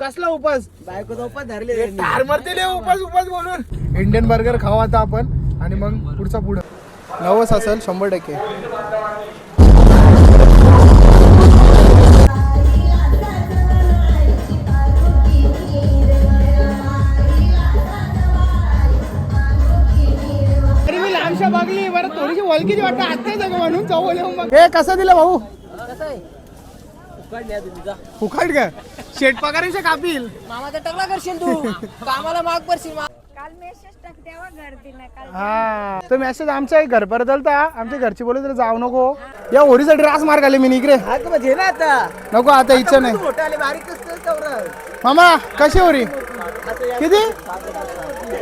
कसला उपास? बायकोचा उपास धरले ठार मारते उपास उपास बोलून. इंडियन बर्गर खाऊ आता आपण आणि मग पुढचा पुढं. नवस असेल शंभर टक्के. अरे मी लांबशा बघली बरं थोडीशी वलकीची वाटतं. आत्ता जागा म्हणून जाऊ मग हे कसं दिलं भाऊ? फुकट का? शेट पगाराच्या कापील. मामाचा टकला करशील तू. कामाला माग पडशील मा- काल मेसेज टाक काल. हा. तो मेसेज आमच्या घर आलता आमच्या घरची बोलत होते, जाऊ नको. या होडीसाठी रास मार्ग आले मी इकडे. हा घे ना आता. नको आता इच्छा नाही. मोठा आले बारीक कसं तेवढं. मामा कशी होरी? किती?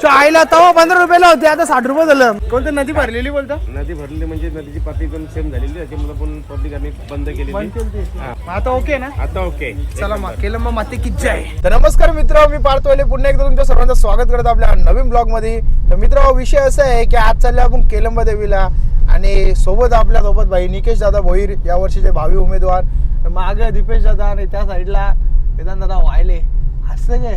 चायला तवा पंधरा रुपयाला होते आता साठ रुपये झालं. कोणती नदी भरलेली बोलतो? नदी भरलेली म्हणजे नदीची पातळी पण सेम झालेली त्याच्यामुळे पण पब्लिक आम्ही बंद मग आता ओके ना? आता ओके चला मग केलं मग माते की जय. तर नमस्कार मित्र मी पार्थोले पुन्हा एकदा तुमच्या सर्वांचं स्वागत करतो आपल्या नवीन ब्लॉगमध्ये. तर मित्र विषय असा आहे की आज चालले आपण केलंब देवीला. आणि सोबत आपल्यासोबत भाई निकेश दादा भोईर या वर्षीचे भावी उमेदवार. माग दीपेश दादा आणि त्या साईडला वेदांत दादा वायले. असं काय?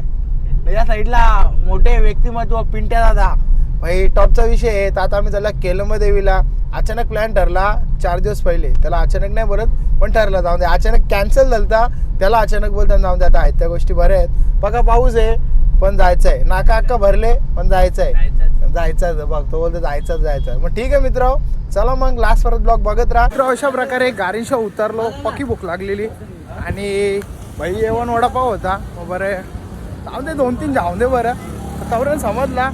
या साईडला मोठे व्यक्तिमत्व पिंट्या दादा. भाई टॉपचा विषय आहे. तर आता आम्ही चालला केलंब देवीला अचानक प्लॅन ठरला चार दिवस पहिले. त्याला अचानक नाही परत पण ठरला. जाऊन दे. अचानक कॅन्सल झालता. त्याला अचानक बोलताना जाऊन दे. आता आहेत त्या गोष्टी बऱ्या आहेत. बघा पाऊस आहे पण जायचं आहे नाका अक्का भरले पण जायचं आहे. जायचं बघ तो बोलतो जायचं जायचं मग ठीक आहे मित्र चला मग लास्ट परत ब्लॉग बघत राहा. मित्र अशा प्रकारे गारीशा उतरलो. पकी भूक लागलेली. आणि भाई येवण वडापाव होता. मग बरं जाऊ दे दोन तीन जाऊ दे बरं. तवरण समजला.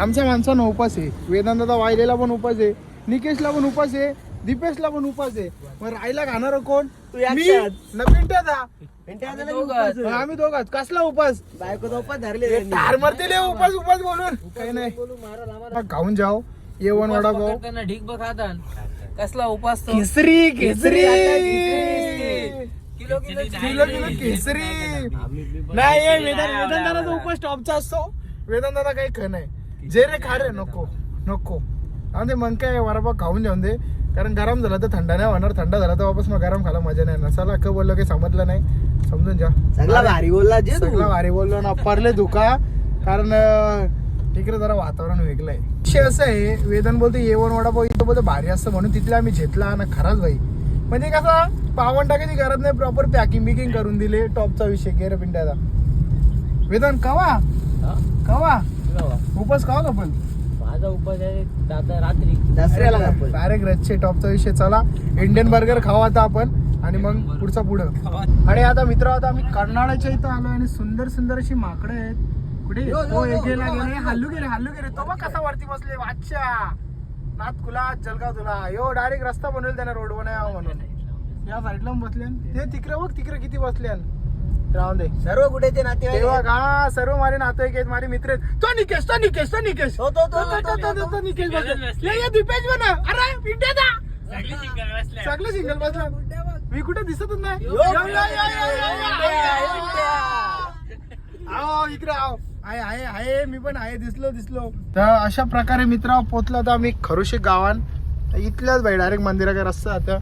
आमच्या माणसानं उपास आहे. वेदांताचा वायलेला पण उपास आहे. निकेशला पण उपास आहे. दीपेशला पण उपास आहे. मग राहायला खाणार कोण? तू मी. न पिंट्याचा. मग आम्ही दोघात कसला उपास? बायकोचा उपास धरले ठार मारते उपास उपास बोलून. काही नाही. खाऊन जाओ. येवण वडापाव. ढीक बघ कसला उपास तो. केसरी. Kilo kilo Kesari. नाही हे वेदांत वेदांताचा उपास टॉपचा असतो वेदांताचा काही खं नाही. जे रे खा रे नको नको. आणि ते मग काय वरापा खाऊन जाऊन दे. कारण गरम झालं तर थंड नाही होणार थंड झाला तर वापस मग गरम खायला मजा नाही चला अख्खं बोललो काही समजलं नाही समजून जा. सगळा भारी बोलला जे तू. सगळं भारी बोललो ना परले धुका कारण तिकडे जरा वातावरण वेगळं आहे. असं आहे वेदन बोलतो येवण वडापाव इथं बोलतो भारी असतं म्हणून तिथला आम्ही घेतला ना खराच भाई. म्हणजे कसं पावन टाकायची गरज नाही प्रॉपर पॅकिंग बिकिंग करून दिले टॉपचा विषय गेर पिंट्याचा वेदन कवा कवा उपास कवा का पण माझा उपास आहे दादा रात्री. दसऱ्याला डायरेक्ट रच्चे टॉपचा विषय चला. इंडियन बर्गर खावा आता आपण. आणि मग पुढचा पुढं. आणि आता मित्र आता आम्ही कर्नाळाच्या इथं आलो आणि सुंदर सुंदर अशी माकडे आहेत. कुठे? गेला गेले. हल्लू गेले हल्लू गेले. तो बघ कसा वरती बसले वाच्या नाथ कुला जलगाव तुला. यो डायरेक्ट रस्ता बनवेल त्याने रोड बनावा म्हणून. या साईडला बसले ते तिकडे बघ तिकडे किती बसले राहून दे. सर्व कुठेचे नातेवाईक तेव्हा का? सर्व माझे नातेवाईक आहेत माझे मित्र आहेत. तो निकेश तो निकेश तो निकेश. तो, तो, तो, तो, तो, तो, तो, तो निकेश बसला. ये, ये दीपेश बना. अरे दा. सगळे सिंगल बसला. मी कुठे दिसतच नाही. इकडे आओ. आहे आहे आहे मी पण आहे दिसलो दिसलो. तर अशा प्रकारे मित्र पोचलो तर आम्ही खरुशी गावान. इथल्याच भाई डायरेक्ट मंदिराकडे रस्ता आता.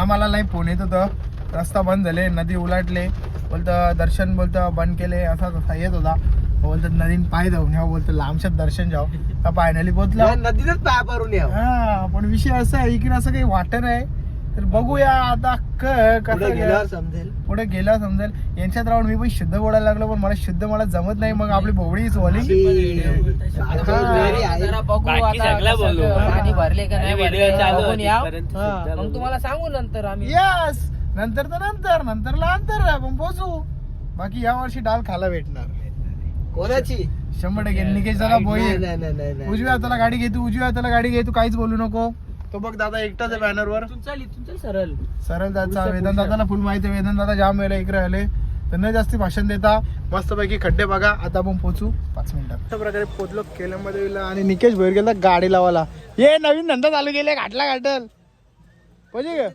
आम्हाला नाही फोन येत होतं. रस्ता बंद झाले नदी उलाटले. बोलतं दर्शन बोलतं बंद केले असा तसा येत होता. बोलतात नदीन पाय जाऊन या बोलतं लांबशात दर्शन जाऊ. फायनली पोचला नदीतच पाय भरून या. हा पण विषय असा आहे इकडे असं काही वाटत नाही. तर बघूया आता क कसं पुढे गेलं. गेल्यावर समजेल. पुढे गेला समजेल. यांच्यात राहून मी पण शुद्ध बोलायला लागलो पण मला शुद्ध मला जमत नाही. मग आपली भोवळीच वाली जरा बघू आता कसं पाणी भरले का नाही भरले बघून या मग तुम्हाला सांगू नंतर आम्ही. यस नंतर तर नंतर नंतरला अंतर पण पोचू. बाकी या वर्षी डाल खायला भेटणार. कोणाची? शंभर टक्के निकेश दादा बोई नाही नाही नाही नाही, नाही. उजव्या हाताला गाडी घे तू उजव्या हाताला गाडी घे तू काहीच बोलू नको. तो बघ दादा एकटाच आहे बॅनरवर इथून चल इथून चल सरळ. सरळ दादा वेदन दादाला फुल माहिती आहे. वेदन दादा जाम वेळेला इकडे आले तर न जास्ती भाषण देता. मस्तपैकी खड्डे बघा. आता आपण पोचू पाच मिनिटात. अशा प्रकारे पोचलो केलंमध्ये आणि निकेश भैर गेला गाडी लावायला. ये नवीन धंदा चालू केले घाटला घाटल. पाहिजे का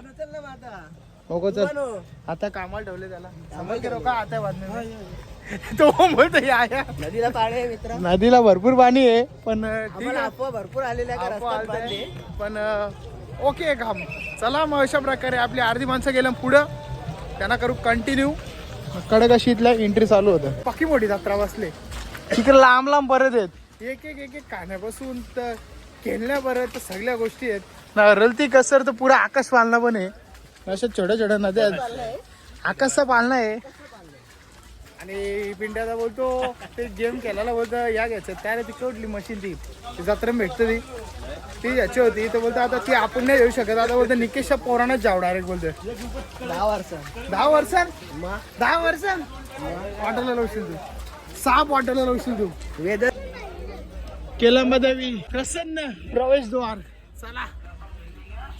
ना मग आता. नको चल. बनव. आता कामाला ठेवले त्याला. समज करो का? आता बातमी तो बोलतो या या. नदीला पाणी आहे मित्र. नदीला भरपूर पाणी आहे पण अं, ठीक आम्हाला आहे. अफवा भरपूर आलेल्या का रस्त्यात. बांधले. पण. अं, ओके काम चला मग अशा प्रकारे आपली अर्धी माणसं गेलं पुढं त्यांना करू कंटिन्यू कडक अशी इथल्या एंट्री चालू होतं पक्की मोठी जत्रा बसले. तिकडे लांब लांब परत आहेत. एक एक एक एक खाण्यापासून तर खेळण्यापर्यंत सगळ्या गोष्टी आहेत. ना रलती कसर तर पुरा आकाश पालना पण आहे. अशा छोट्या छोट्या नद्या आहेत. आकाशचा पालना आहे. आणि पिंड्याचा बोलतो ते गेम खेळायला बोलतो या घ्यायचं त्याला ती कुठली मशीन ती? जत्रा भेटते ती. ती याची होती. तर बोलतो आता ती आपण नाही येऊ शकत. आता बोलतो निकेशच्या पोरानच जाऊ डायरेक्ट बोलतोय दहा वर्ष. दहा वर्षां? दहा वर्षां? वाटायला लावशील तू. सहा वाटायला लावशील तू. वेद केलंब देवी प्रसन्न प्रवेशद्वार. चला.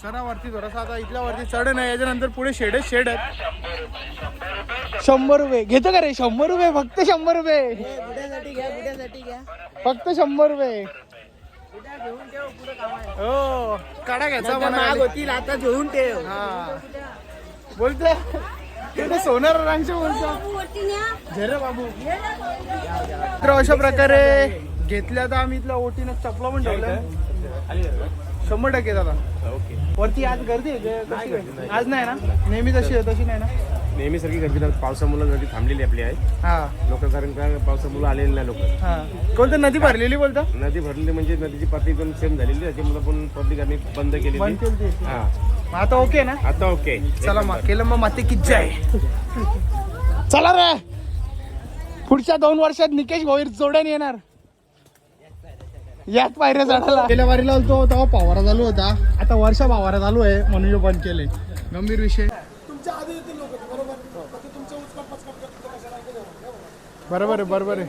चला वरती थोडासा आता इथल्या वरती चढ नाही याच्यानंतर पुढे शेडच शेड आहेत. शंभर रुपये. घेतो का रे? शंभर रुपये फक्त शंभर रुपये. बुड्यासाठी घ्या बुड्यासाठी घ्या फक्त शंभर रुपये. बुड्या घेऊन ठेव पुढे कामाय हो काढा घ्यायचा माग होतील आता घेऊन ठेव. हा. बोलते ते सोनार रांगचे बोलतो. झरे बाबू. तर अशा प्रकारे घेतल्या तर आम्ही इथल्या ओटीनं चपला पण ठेवल्या. शंभर टक्के दादा. ओके. वरती आज गर्दी आहे? कशी आहे? आज नाही ना? नेहमी तशी आहे तशी नाही ना? नेहमी सारखी गर्दी नाही. पावसामुळे नदी थांबलेली आपली आहे. हा. लोक कारण का पावसामुळे आलेले नाही लोक? हा. कोणतं नदी भरलेली बोलता? नदी भरलेली म्हणजे नदीची पातळी पण सेम झालेली त्याच्यामुळे पण पब्लिक आम्ही बंद केलेली बंद केली ती. हा. मग आता ओके ना? आता ओके चला मग केलं मग माते की जय. चला रे. पुढच्या दोन वर्षात निकेश भोईर जोड्यान येणार. याच पायऱ्या चढायला. गेल्या वारीला होतो तेव्हा पावारा चालू होता. आता वर्षा पावारा चालू आहे म्हणून बंद केले गंभीर विषय. बरोबर? आहे बरोबर आहे.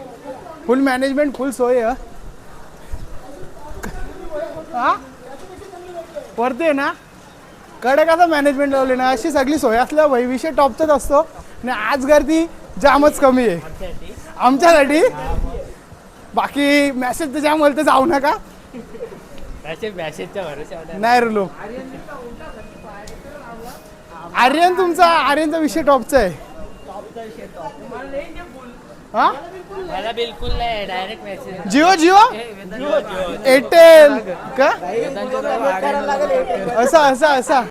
फुल मॅनेजमेंट फुल सोय हा? वरती ना? कडकाचा मॅनेजमेंट लावले ना अशी सगळी सोय असल्या भाई विषय टॉपचाच असतो. आणि आज गर्दी जामच कमी आहे. आमच्यासाठी बाकी मेसेज बोलते तर जाऊ नका. मॅसेजच्या भरोश्यावर नाही रुलो आर्यन तुमचा आर्यनचा विषय टॉपचा आहे. हा? मला बिलकुल नाही डायरेक्ट मेसेज जिओ जिओ? एअरटेल का? असा असा असा.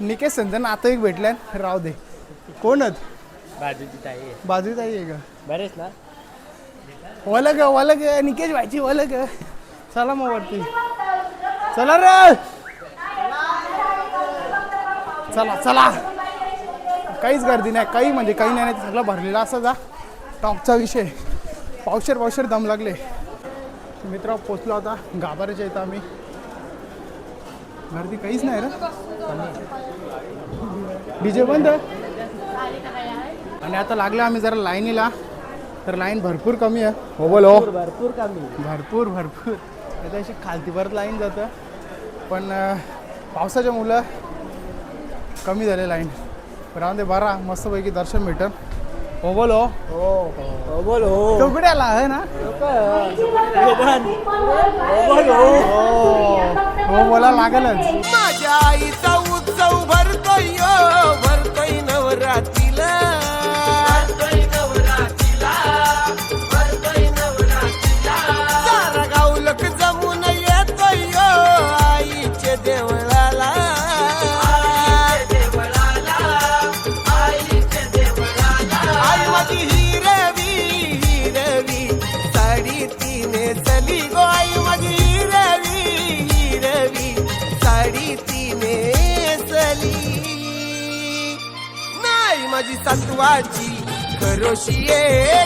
निकेश संजन आता एक भेटल्यान राव दे. कोणच बाजूची ताई आहे. बाजूच आहे का? बरेच ना? ओला ग निकेश भाईची ओला ग चला मग वरती. चला रे. चला चला. काहीच गर्दी नाही काही म्हणजे काही नाही नाही सगळं भरलेला असा जा. टॉपचा विषय. पावशेर पावशेर दम लागले. मित्र पोचलो आता. गाभाऱ्याच्या इथं आम्ही. गर्दी काहीच नाही रे. डीजे बंद? आणि आता लागलं आम्ही जरा लाईनीला. तर लाईन भरपूर कमी आहे. हो बोलो. भरपूर कमी. भरपूर भरपूर. आता अशी खालती परत लाईन जातं. पण पावसाच्या मुलं कमी झाले लाईन. राहून दे बारा मस्तपैकी दर्शन भेटल हो बोलो. हो बोल हो तो कुठे आला आहे ना? हो हो बोला लागलच. माझ्या सत्वाची. करोशी ये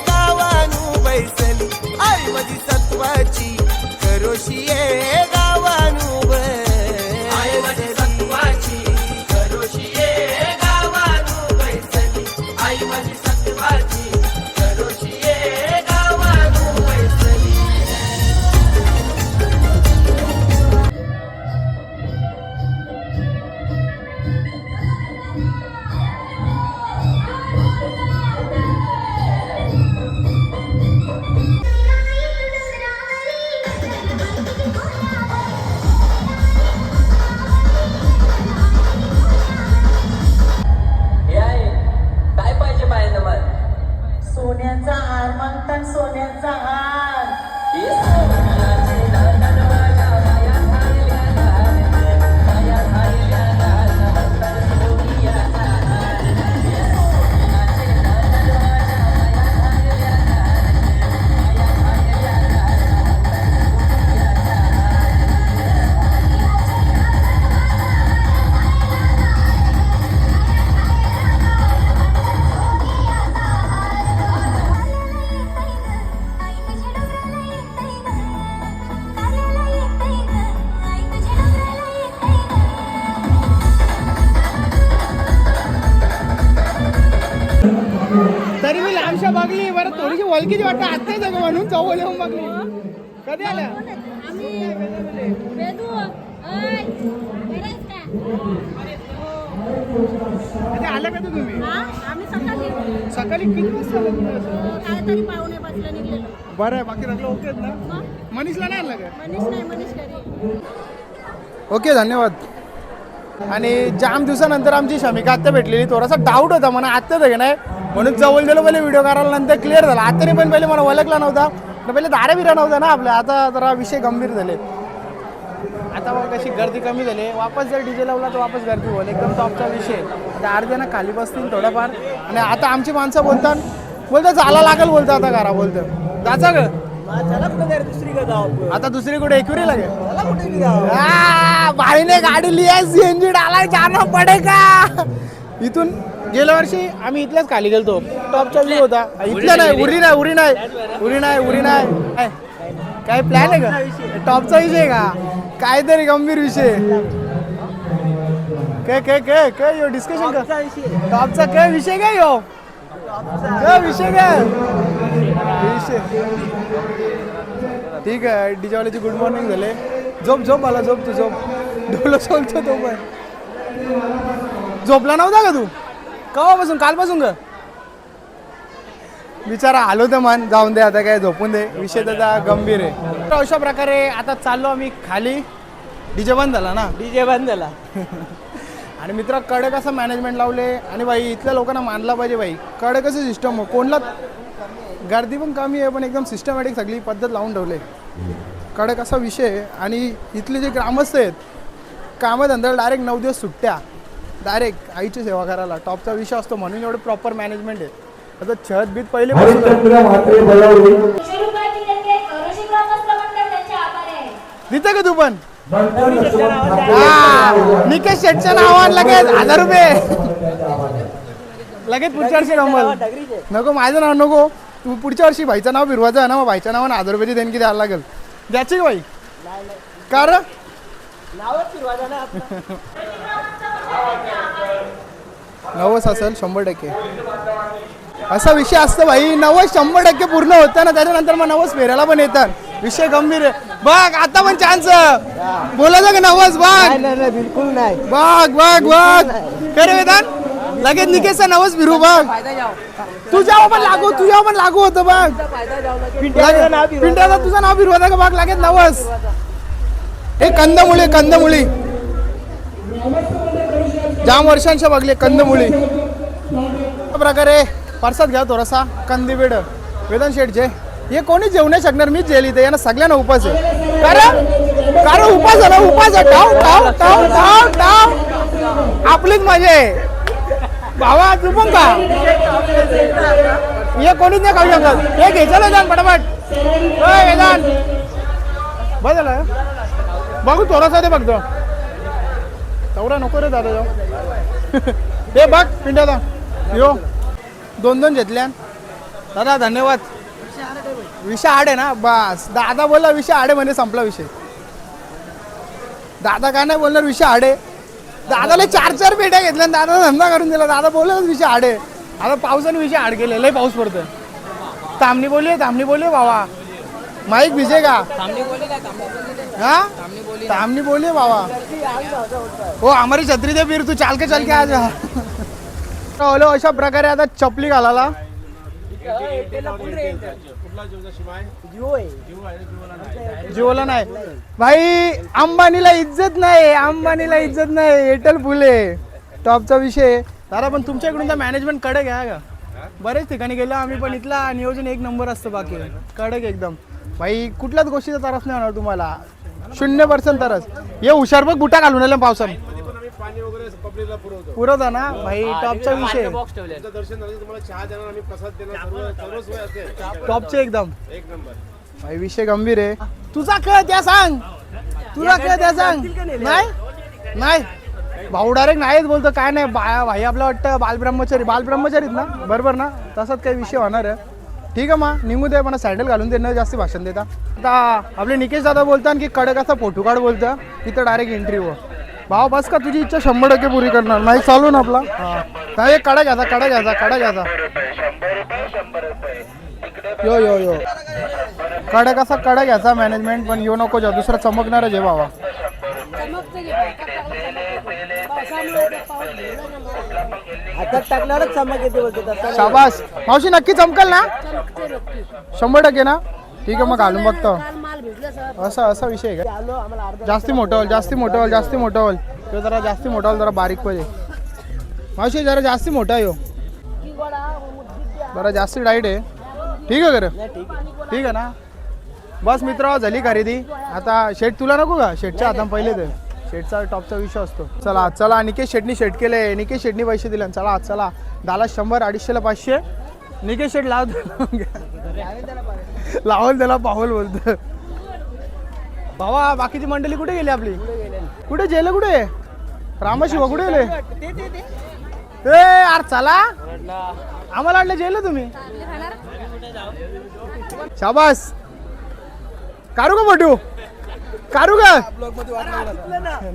गावानू बैसली. आई मजी सत्वाची करोशी वलकीची वाटतं? आत्ताच का म्हणून? चौल येऊन बघली. कधी आल्या? कधी आल्या का तुम्ही? हा? सकाळी. किती वाजता निघलेलो. बरं आहे बाकी सगळं ओके ना? मनीषला नाही आलं का? मनीष नाही मनीष घरी. ओके धन्यवाद. आणि जाम दिवसानंतर आमची शमिका आत्ता भेटलेली. थोडासा डाऊट होता मला आत्ताच आहे. नाही म्हणून जवळ गेलो पहिले व्हिडिओ करायला नंतर क्लिअर झाला. आत्ताने पण पहिले मला ओळखला नव्हता. तर पहिले दारा बिरा नव्हता ना आपल्या आता जरा विषय गंभीर झाले. आता बघ कशी गर्दी कमी झाली. वापस जर डीजे लावला तर वापस गर्दी होईल. एकदम टॉपचा विषय. आता अर्धे ना खाली बसतील थोडंफार. आणि आता आमची माणसं बोलतात. बोलतात झाला लागेल बोलतं आता घरा बोलतं जाचा ग आता दुसरी कुठे? एकविरी लागेल आ, भाईने गाडी लिया सीएनजी डालाय जाना पडे का? इथून गेल्या वर्षी आम्ही इथल्याच खाली गेलतो. टॉपचा व्ह्यू होता. इथल्या नाही उरी नाही उरी नाही. उरी नाही उरी नाही. काय- काय प्लॅन आहे का? टॉपचा विषय का? काहीतरी गंभीर विषय. काय काय काय काय यो डिस्कशन का टॉपचा काय विषय काय यो? काय विषय काय? विषय. ठीक आहे डीजेवाल्याची गुड मॉर्निंग झाले. झोप झोप मला झोप तू झोप. डोलं सोलतो तो पण झोपला नव्हता का तू? कवापासून? कालपासून का बिचारा आलो तर मन जाऊन दे आता काय झोपून दे. विषय त्याचा गंभीर आहे. तर अशा प्रकारे आता चाललो आम्ही खाली. डीजे बंद झाला ना? डीजे बंद झाला. आणि मित्र कडक असं मॅनेजमेंट लावले. आणि बाई इथल्या लोकांना मानला पाहिजे बाई. कडक असं सिस्टम कोणला गर्दी पण कमी आहे पण एकदम सिस्टमॅटिक सगळी पद्धत लावून ठेवले. कडक असा विषय आहे. आणि इथले जे ग्रामस्थ आहेत कामधंद्याला डायरेक्ट नऊ दिवस सुट्ट्या. डायरेक्ट आईची सेवा करायला. टॉपचा विषय असतो म्हणून एवढे प्रॉपर मॅनेजमेंट आहे. आता छत बीत पहिले देते का तू पण? निकेश शेटच्या नावावर लगेच हजार रुपये. लगेच पुढच्या वर्षी नंबर. नको माझं नाव नको. तू पुढच्या वर्षी भाईचं नाव फिरवायचं आहे ना मग भाईच्या नावानं हजार रुपयाची देणगी द्यायला लागेल. द्यायची का भाई का रे? नवस असेल शंभर टक्के. असा विषय असतो भाई नवस शंभर टक्के पूर्ण होतं ना त्याच्यानंतर मग नवस फेरायला पण येतात. विषय गंभीर आहे. बघ आता पण चान्स बोलायचं का नवस बघ. बिलकुल नाही. बघ बघ बघ. काय रे वेदांत? लगेच निकेशचा नवस फिरू बघ. तुझ्यावर पण लागू तुझ्यावर पण लागू होतं बघ. लगे- पिंट्याचं तुझं नाव फिरवता का बघ? लगेच नवस. हे कंदमुळे कंदमुळी. जाम वर्षांच्या बघले कंदमुळी. अशा प्रकारे परसाद घ्या थोडासा कंदीबीड वेदन शेठचे हे कोणी जेवू नाही शकणार? मीच जेल इथे यांना सगळ्यांना उपास आहे. कारण कारण उपास झाला उपास आहे. टाव टाव टाव टाव टाव आपलीच मजा आहे. भावा तू पण का हे कोणीच नाही खाऊ शकत. हे घ्यायचं जाण पटापट. होय वेदांत झालं. बघू थोडासा ते बघतो तेवढा नको रे दादा जाऊ. हे बघ पिंड्याचा यो दोन दोन घेतल्या दादा धन्यवाद. विषय आड आहे ना? बस. दादा बोलला विषय आडे म्हणजे संपला विषय. दादा काय नाही बोलणार विषय आडे दादाला चार चार पेट्या घेतल्या आणि दादा धंदा करून दिला. दादा बोलला विषय आडे आता पावसाने विषय आड गेले लय पाऊस पडतोय. तामणी बोलली तामणी बोलली बाबा माईक भिजे का हाँ? तामनी बोलिए बाबा. हो हमारी छत्री दे फिर तू चाल के चल के आ जा. ओलो अशा प्रकारे आता चपली घालायला. जिओला नाही. भाई अंबानीला इज्जत नाही अंबानीला इज्जत नाही एअरटेल फुले. टॉपचा विषय. दादा पण तुमच्या इकडून तर मॅनेजमेंट कडक आहे का? बरेच ठिकाणी गेलो आम्ही पण इथला नियोजन एक नंबर असतं बाकी. कडक एकदम. भाई कुठल्याच गोष्टीचा त्रास नाही होणार तुम्हाला. शून्य पर्सेंट तरच. हे हुशार बघ बुटा घालून आले पावसाने. पाणी वगैरे पब्लिकला पुरवतो पुरवता ना भाई टॉपचा विषय. बॉक्स ठेवले तुमचं दर्शन झालं की तुम्हाला चहा देणार आम्ही प्रसाद देणार सर्व सर्व सोय असेल. टॉपचे एकदम. एक नंबर. भाई विषय गंभीर आहे. तुझा खेळ त्या सांग. तुझा खेळ त्या सांग. नाही? नाही. भाऊ डायरेक्ट नाहीच बोलतो. काय नाही बा भाई आपलं वाटतं बालब्रह्मचारी बालब्रह्मचारीत ना? बरोबर ना? तसाच काही विषय होणार आहे. ठीक आहे मग निघू दे पण सँडल घालून दे न जास्त भाषण देता. आता आपले निकेश दादा बोलतात की कडक असा फोटो काढ बोलतं तिथं डायरेक्ट एंट्री हो भाव बस का तुझी इच्छा शंभर टक्के पुरी करणार? नाही चालू ना आपला. हा. कडा एक घ्यायचा कडा घ्यायचा कडा घ्यायचा. यो यो यो. कडा कसा कडा घ्यायचा मॅनेजमेंट पण येऊ नको जा दुसरा चमकणारच आहे बाबा हातात टाकल्यावरच चमक शाबास. मावशी नक्की चमकल ना? शंभर टक्के ना? ठीक आहे मग घालून बघतो. असा असा विषय आहे का? आलो आम्हाला अर्धा जास्ती मोठं होईल जास्ती मोठं होईल जास्ती मोठं होईल तो जरा जास्ती मोठा होईल जरा बारीक पाहिजे मावशी जरा जास्ती मोठा आहे हो. जरा जास्ती डाईट आहे. ठीक आहे खरं ठीक आहे. ना? बस मित्र झाली खरेदी. आता शेट तुला नको का? शेटच्या हातात पहिले ते. शेटचा टॉपचा विषय असतो. चला चला निकेश शेटनी शेट केले निकेश शेटनी पैसे दिले. चला चला. दाला शंभर अडीचशेला पाचशे. निकेश शेट लाव लावल त्याला पाहोल बोलतो भावा बाकीची मंडळी कुठे गेली आपली? कुठे जेल कुठे? रामाशिवा कुठे गेले? ए यार चला. आम्हाला वाटलं जेल तुम्ही? शाबास. काढू का फोटो? काढू का?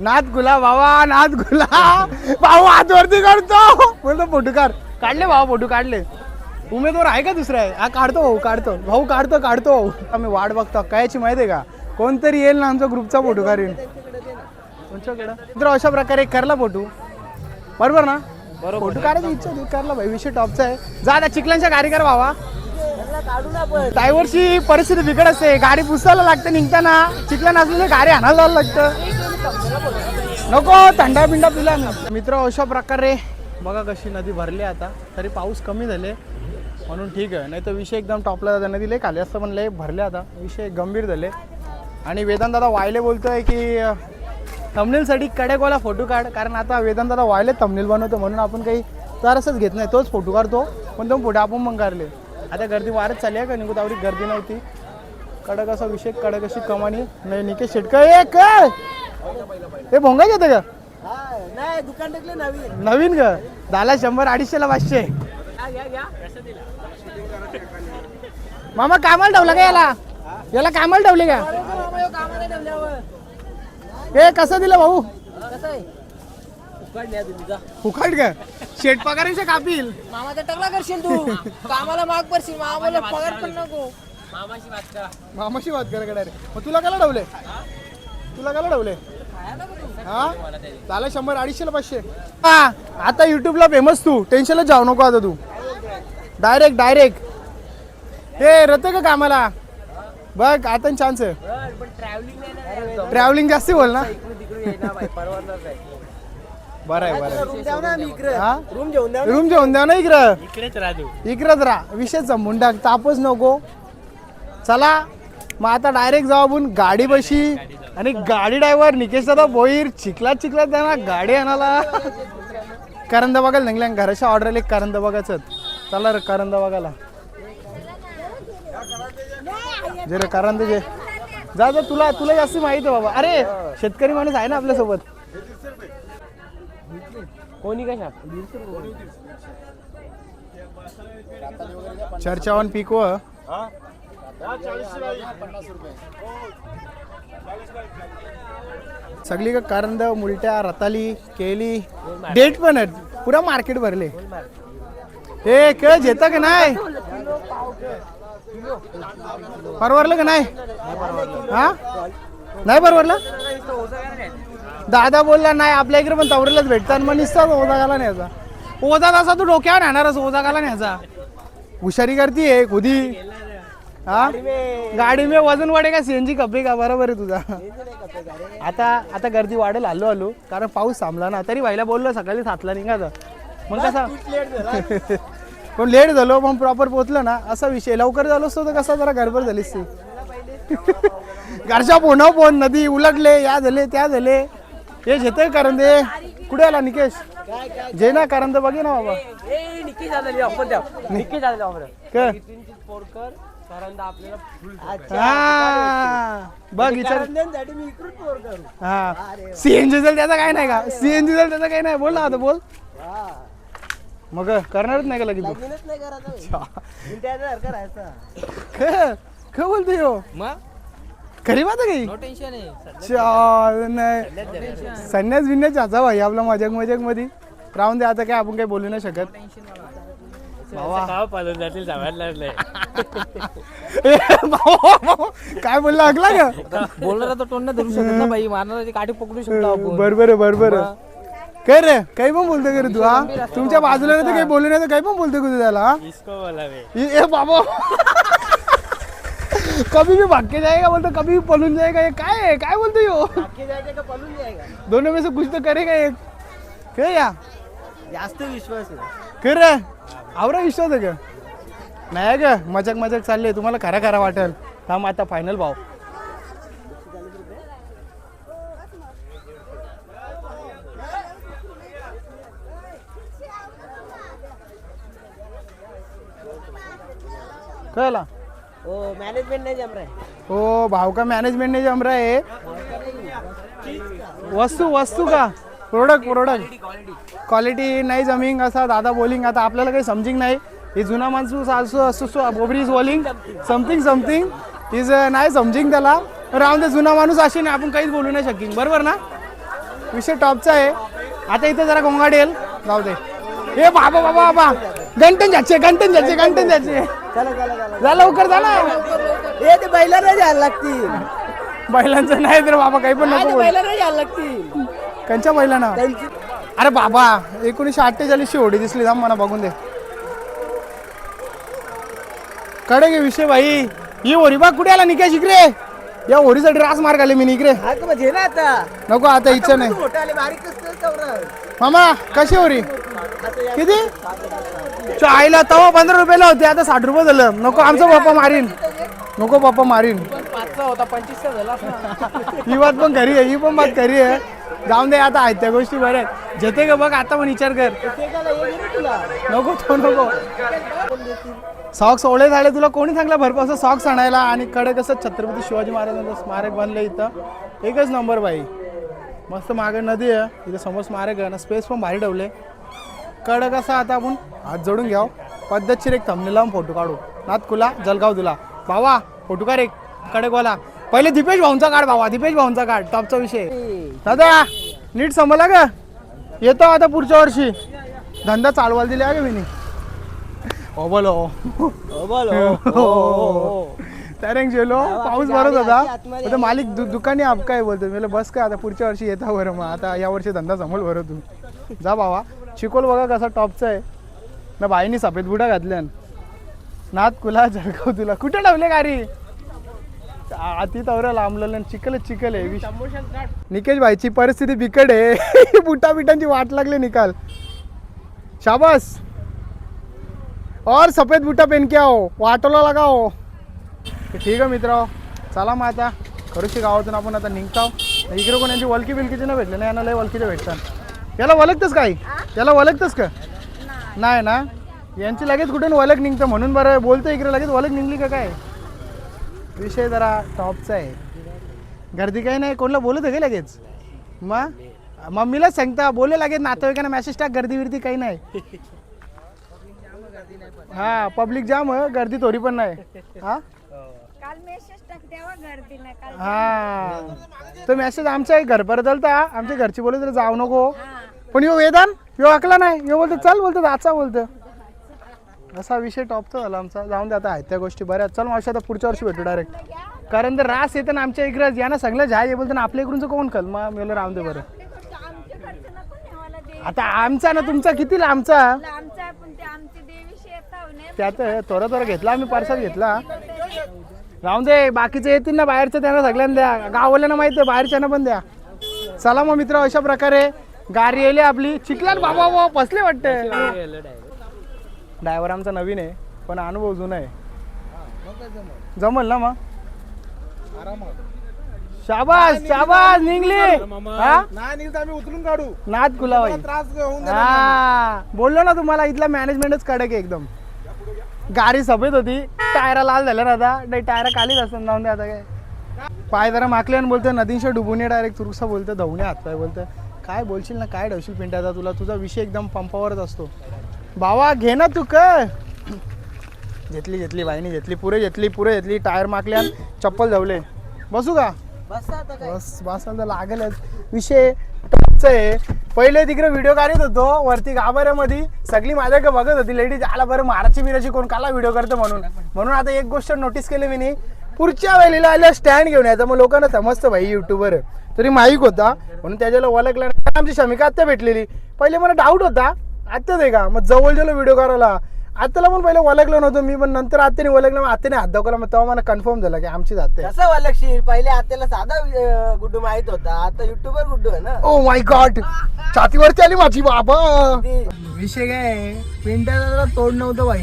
नाथ गुला बाबा नाथ गुला भाऊ हात वरती काढतो. बोलतो फोटो काढ. काढले भाऊ फोटो काढले. उमेदवार आहे का दुसरा? आहे हा काढतो भाऊ काढतो. भाऊ काढतो काढतो. भाऊ आम्ही वाट बघतो. कायची माहिती आहे का? कोणतरी येईल ना आमचा ग्रुपचा फोटो काढेल तुमच्याकडं तर अशा प्रकारे करला फोटो. बरोबर ना? बरोबर. फोटो काढायची इच्छा करला भाई. विषय टॉपचा आहे. जा चिखलांच्या गाडी कर भावा. काढू परिस्थिती बिकट असते. गाडी पुसायला लागते निघताना. चिखला नसलेली गाडी आणायला जायला लागतं. नको थंडा बिंडा पिला मित्र अशा प्रकारे बघा कशी नदी भरली आता. तरी पाऊस कमी झाले. म्हणून ठीक आहे. नाही तर विषय एकदम टॉपला जाता. नदी लय खाली असतं पण लय भरले आता. विषय गंभीर झाले. आणि वेदांत दादा वायले बोलतोय की थंबनेलसाठी कडेकोला फोटो काढ. कारण आता वेदांत दादा वायले थंबनेल बनवतो म्हणून आपण काही तरसच घेत नाही. तोच फोटो काढतो. पण तो पुढे आपण मग काढले. आता गर्दी वारच चालली आहे का? निघू गर्दी नव्हती. कडक असा विषय कडक अशी कमानी. नाही निकेश शेटकर ए काय हे भोंगा घेतं का? नाही दुकान टाकले नवीन नवीन ग. दहाला शंभर अडीचशेला पाचशे. मामा कामाला ठेवला का याला? याला कामाला ठेवले का? हे कसं दिलं भाऊ? फुकट का? शेट पगारांच्या कापील. मामाचा टकला करशील तू. कामाला माग पडशील. मामाला पगार पण नको. मामाशी बात करा मामाशी बात करा कडे मग तुला काला ठेवले तुला काला ठेवले हा? झालं शंभर अडीचशेला पाचशे. हा आता युट्यूबला फेमस तू. टेन्शनच जाऊ नको आता तू. डायरेक्ट डायरेक्ट हे रते का कामाला. बघ आता चान्स ट्रॅव्हलिंग जास्ती बोल ना. बरं आहे बरं आहे. रूम द्याव ना आम्ही इकडे. हा? रूम घेऊन द्याव रूम जेवण द्या ना इकडं. इकडेच राहतो. इकडंच राहा. विषय संपून टाक. तापच नको. चला. मग आता डायरेक्ट जाऊ आपण गाडी बशी आणि गाडी ड्रायव्हर निकेश दादा बोईर चिखलात चिखलात त्यांना गाडी आणायला. करंदा बघायला निघल्या घराच्या ऑर्डर एक करंदा बघायचं. चला रे करंदा बघायला. जे रे करंदा जे. जा जा तुला तुला जास्त माहिती आहे बाबा. अरे शेतकरी माणूस आहे ना आपल्यासोबत. कोणी कशा? चर्चा ऑन पीक व सगळी कारंद मुलट्या रताली केली. डेट पण आहेत. पुरा मार्केट भरले. हे केळ घेता का नाही? परवरलं का नाही? हा? नाही परवरलं दादा बोलला नाही आपल्या इकडे पण तवरेलाच भेटतात मग निसतात ओझा घाला न्यायचा ओझा तसा तू डोक्यावर येणारच ओझा घाला न्यायचा हुशारी करतीये खुदी. हा? गाडी में वजन वाढे का सीएनजी कपडे का? बरोबर आहे तुझा. आता आता गर्दी वाढेल आलो आलो कारण पाऊस थांबला ना तरी व्हायला बोललो सकाळी सातला निघायचं. मग कसा? पण लेट झालो पण प्रॉपर पोहोचलो ना. असा विषय लवकर झालो असतो तर कसा जरा गडबड झालीस ती. घरच्या फोन फोन नदी उलटले या झाले त्या झाले. हे घेते कारण दे. कुठे आला निकेश? जे ना कारण तर बघे ना बाबा. काय? पोरकर कारण आपल्याला हा. बघ विचार. साठी मी इकडून पोर करू. हा. सीएनजी जल त्याचा काय नाही का? सीएनजी जल त्याचा काय नाही. बोल ना आता बोल. हा मग करणारच नाही का लगेच? तू नाही करायचं मिनिटाचा सारखा राहायचा. काय काय बोलतो ह्यो मग? खरी बात आहे नो काही टेन्शन आहे चा- नाही. संन्यास बिन्यास जाचा भाई आपला मजाक मजाकमध्ये राहून दे आता काय आपण काही बोलू नाही शकत. भावा. पालून जातील सगळ्यात ए, भावा, भावा, काय बोलला ऐकला का? बोलणार तर तोंड नाही धरू शकत ना बाई. मारणाराची काठी पकडू शकतो आपण. बरोबर आहे बरोबर आहे काय रे काही पण बोलतो का रे तू हा. तुमच्या बाजूला नाही तर काही बोलू नाही तर काही पण बोलतो का तू त्याला हा? ए ए बाबा कभी भी भाग के जाएगा बोलतो कभी भी पलून जाएगा ये काय आहे काय बोलतो यो दोनों में से कुछ तो करेगा एक काय या? जास्त विश्वास आहे कर रे आवरा विश्वास आहे का नाही का मजाक मजाक चालले तुम्हाला खरा खरा वाटेल. थांब आता फायनल भाव. कळला? हो मॅनेजमेंट नाही जम रहा है। भाव का मैनेजमेंट नहीं जम रहा है। वस्तू वस्तू का। प्रोडक्ट प्रोडक्ट क्वालिटी नाही जमिंग असा दादा बोलिंग आता आपल्याला काही समजिंग नाही. ही जुना माणूस असो बोबरी is bowling. Something something is नाही समजिंग त्याला. राहून दे जुना माणूस अशी नाही आपण काहीच बोलू नाही शकिंग बरोबर ना? विषय टॉपचा आहे. आता इथे जरा गोंगाडेल जाऊ दे. हे बाबा बाबा बाबा. गंटन जायचे गंटन जायचे गंटन जायचे जा लवकर जा ना. ए ते बैला नाही जायला लागतील. बैलांचं नाही तर बाबा काही पण नको बोलू. बैला. नाही जायला लागतील. कंच्या बैलांना? अरे बाबा एकोणीसशे अठ्ठेचाळीसची होडी दिसली थांब मला बघून दे. कडे गे विषय भाई ही होरी बा कुठे आला निघ्या शिकरे या होरीसाठी रास मार्ग आले मी इकडे. हा का ना आता? नको आता इच्छा नाही. मोठे आले बारीक कसं चौरस मामा कशी होरी किती? च्या आईला तवा पंधरा रुपयाला होते आता साठ रुपये झालं. नको आमचा बाप्पा मारीन. नको बाप्पा मारीन. पाचचा होता पंचवीसचा झाला ही बात पण खरी आहे ही पण बात खरी आहे. जाऊन दे आता आहेत त्या गोष्टी बऱ्या आहेत. जेते का बघ आता पण विचार कर. नको तो नको. सॉक्स ओळे झाले तुला कोणी सांगला भरपूर असं सॉक्स आणायला? आणि कडे कसं छत्रपती शिवाजी महाराजांचं स्मारक बनलं इथं. एकच नंबर बाई. मस्त मागे नदी आहे इथं समोर स्मारक आहे ना स्पेस पण भारी ठेवले कडक असा आता आपण हात जोडून घ्याव. पद्धतशीर एक थंबनेल लावून फोटो काढू. नात कुला जलगाव तुला. भावा फोटो काढ एक. कडकवाला. पहिले दीपेश भाऊंचा काढ भावा दीपेश भाऊंचा काढ. टॉपचा विषय. दादा नीट समजला का येतो आता पुढच्या वर्षी. धंदा चालवायला दिले का मी हो. बोलो तरंग गेलो पाऊस भरत होता. आता मालिक दु, दुकानी आप काय बोलतो मी बस का आता पुढच्या वर्षी येता बरं मग. आता या वर्षी धंदा जमल बरं तू. जा बाबा चिकोल बघा कसा टॉपचा आहे. ना बाईनी सफेद बुडा घातल्यान. नात कुला जळगाव तुला. कुठे ठेवले गाडी आती तवरा लांबलेलं चिकलच चिकल आहे विष- निकेश भाईची परिस्थिती बिकट आहे. बुटा बिटांची वाट लागली निकाल. शाबास. और सफेद बुटा पेन के आओ. वाटोला लगाओ. ठीक आहे मित्र. चला मग आता. खरुशी गावातून आपण आता निघतो. इकडे कोण यांची वलकी बिलकीची नाही भेटले? ना यांना लय वलकीचे भेटतात. याला वलकतच काय? याला वलकतच का? नाही ना? यांची लगेच कुठून वलक निघतं म्हणून बरं बोलतं इकडे लगेच वलक निघली का काय? विषय जरा टॉपचा आहे. गर्दी काही नाही कोणाला बोलत आहे का लगेच? मग मम्मीलाच सांगता बोले लगेच नातेवाईकांना मेसेज टाक गर्दी बिर्दी काही नाही. हा पब्लिक जाम गर्दी थोडी पण नाही. हा? काल मेसेज टाक तेव्हा गर्दी नाही काल हा. तो मेसेज आमचा घर परत आमच्या घरची बोलत तर जाऊ नको. पण यो वेदान यो अकला नाही. यो बोलतो चल बोलतो जाचा बोलतो. असा विषय टॉपचा झाला आमचा. जाऊन दे आता आहेत त्या गोष्टी बऱ्याच. चल मावशी आता पुढच्या वर्षी भेटू डायरेक्ट कारण तर रास येतं ना आमच्या इकडं यांना सांगलं जाय हे बोलतो ना आपल्या इकडूनचं कोण खल मग मेलं राहून दे बरं. आता आमचा ना तुमचा किती लांबचा? त्यात थोडा थोडा घेतला आम्ही पार्सल घेतला. राहून दे बाकीचे येतील ना बाहेरचं त्यांना सगळ्यांना द्या. गाववाल्यांना माहिती आहे बाहेरच्यांना पण द्या. चला मग मित्र अशा प्रकारे गाडी येली आपली. चिखलात बाबा बाबा फसले वाटते. ड्रायव्हर आमचा नवीन आहे पण अनुभव जुना आहे. जमल ना मग? शाबास शाबास निघली. हा? नाही आम्ही उचलून काढू. नाद कुलाबाई त्रास होऊन हा. बोललो ना तुम्हाला इथला मॅनेजमेंटच कडक आहे एकदम. गाडी सफेद होती टायरा लाल झाल्या ना आता. नाही टायरा कालीच असतात जाऊन दे आता काय. पाय जरा माकले आणि बोलतो नदींशी डुबून डायरेक्ट तुरुसा बोलतं धवणे हातपाय बोलतं काय बोलशील ना काय ठेवशील पिंट्याचा तुला तुझा विषय एकदम पंपावरच असतो. भावा घे ना तू कर घेतली घेतली बाईने घेतली पुरे घेतली पुरे घेतली टायर माकल्यान चप्पल धवले. बसू का? बस बस आता लागेलच विषय टॉपचा आहे. पहिले तिकडे व्हिडिओ काढत होतो वरती गाभाऱ्यामध्ये. सगळी माझ्याकडे बघत होती लेडीज आला बरं माराची बिराची कोण? काला व्हिडिओ करतो म्हणून. म्हणून आता एक गोष्ट नोटीस केली मी पुढच्या वेळेला आल्या स्टँड घेऊन यायचं मग लोकांना समजतं भाई युट्यूबर तरी माईक होता. म्हणून त्याच्याला ओळखला नाही. आमची शमिका आत्ता भेटलेली. पहिले मला डाऊट होता. आत्ताच आहे का? मग जवळ जवळ व्हिडिओ करायला. आत्ताला पण पहिले ओळखलं नव्हतं. मी पण नंतर आत्याने ओळखलं. मग आत्याने हात दाखवला. मग तेव्हा मला कन्फर्म झालं की आमचीच आत्या आहे. कसं वालक्षी पहिले आत्याला साधा गुड्डू माहीत होता. आता युट्यूबर गुड्डू आहे ना? ओ माय गॉड छातीवरती आली माझी बाबा. ती- विषय काय आहे, पिंट्याचा जरा तोड नव्हतं भाई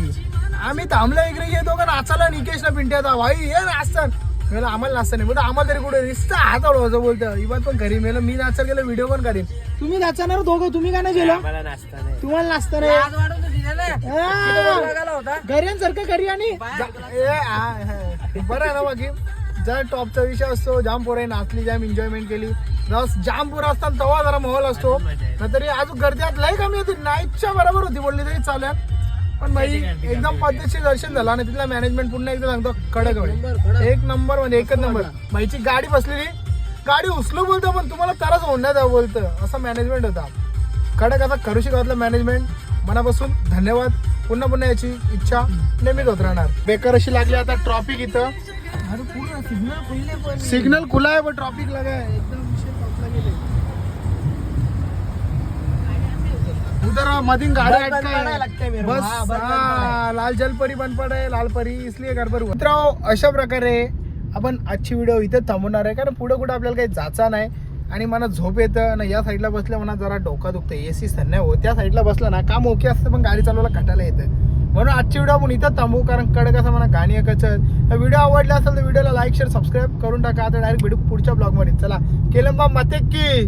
आम्ही थांबलो इकडे. येतो का नाचायला निकेशला पिंट्याचा. भाई हे नाचतात मला आम्हाला नाचता नाही. बोलतो आम्हाला तरी कुठे नुसतं हात अडवायचं बोलतं. इवन पण घरी मेलं मी नाचायला गेलो व्हिडिओ पण करीन तुम्ही नाचणार दोघं तुम्ही का नाही गेलो? मला नाचता नाही. तुम्हाला नाचता रे आज वाढवत होती ना हा. घऱ्यांसारखं घरी आणि. बरं आहे ना बाकी जर टॉपचा विषय असतो. जाम पोरं नाचली जाम एन्जॉयमेंट केली. जस जाम पोरं असतात तेव्हा जरा माहोल असतो. तरी अजून गर्दीत लय कमी होती. नाईटच्या बरोबर होती बोलली तरी चालेल. पण भाई एकदम पद्धतशीर दर्शन झालं आणि तिथला मॅनेजमेंट पुन्हा एकदा सांगतो कडक भाई. एक नंबर म्हणजे एकच नंबर. भाईची गाडी बसलेली गाडी उचलू बोलतो पण तुम्हाला तरच होण्यात बोलतं. असा मॅनेजमेंट होता. कडक आता करू गावातलं मॅनेजमेंट मनापासून धन्यवाद. पुन्हा पुन्हा याची इच्छा नेहमीच होत राहणार. बेकार अशी लागली आता ट्रॉफिक इथं. सिग्नल खुला आहे पण ट्रॉफिक लगा है एकदम विषय टॉपला गेले उधर मधीन गाड़ी को. बस हाँ, लाल जलपरी बंद पड़ा लाल परी इसलिए गडबड हुआ। मित्रांनो अशा प्रकारे आपण आजची व्हिडिओ इथे थांबवणार आहे कारण पुढे कुठे आपल्याला काही जायचा नाही आणि मला झोप येतं ना या साईडला बसल्या म्हणा जरा डोका दुखतं ए सी नाही हो त्या साईडला बसलं ना काम ओके असतं पण गाडी चालवायला खटायला येतं. म्हणून आजची व्हिडिओ आपण इथं थांबू कारण कडक असं म्हणा गाणी एकच व्हिडिओ आवडला असेल तर व्हिडिओला लाईक शेअर सबस्क्राईब करून टाका. आता डायरेक्ट व्हिडिओ पुढच्या ब्लॉगमध्ये चला केलं मते की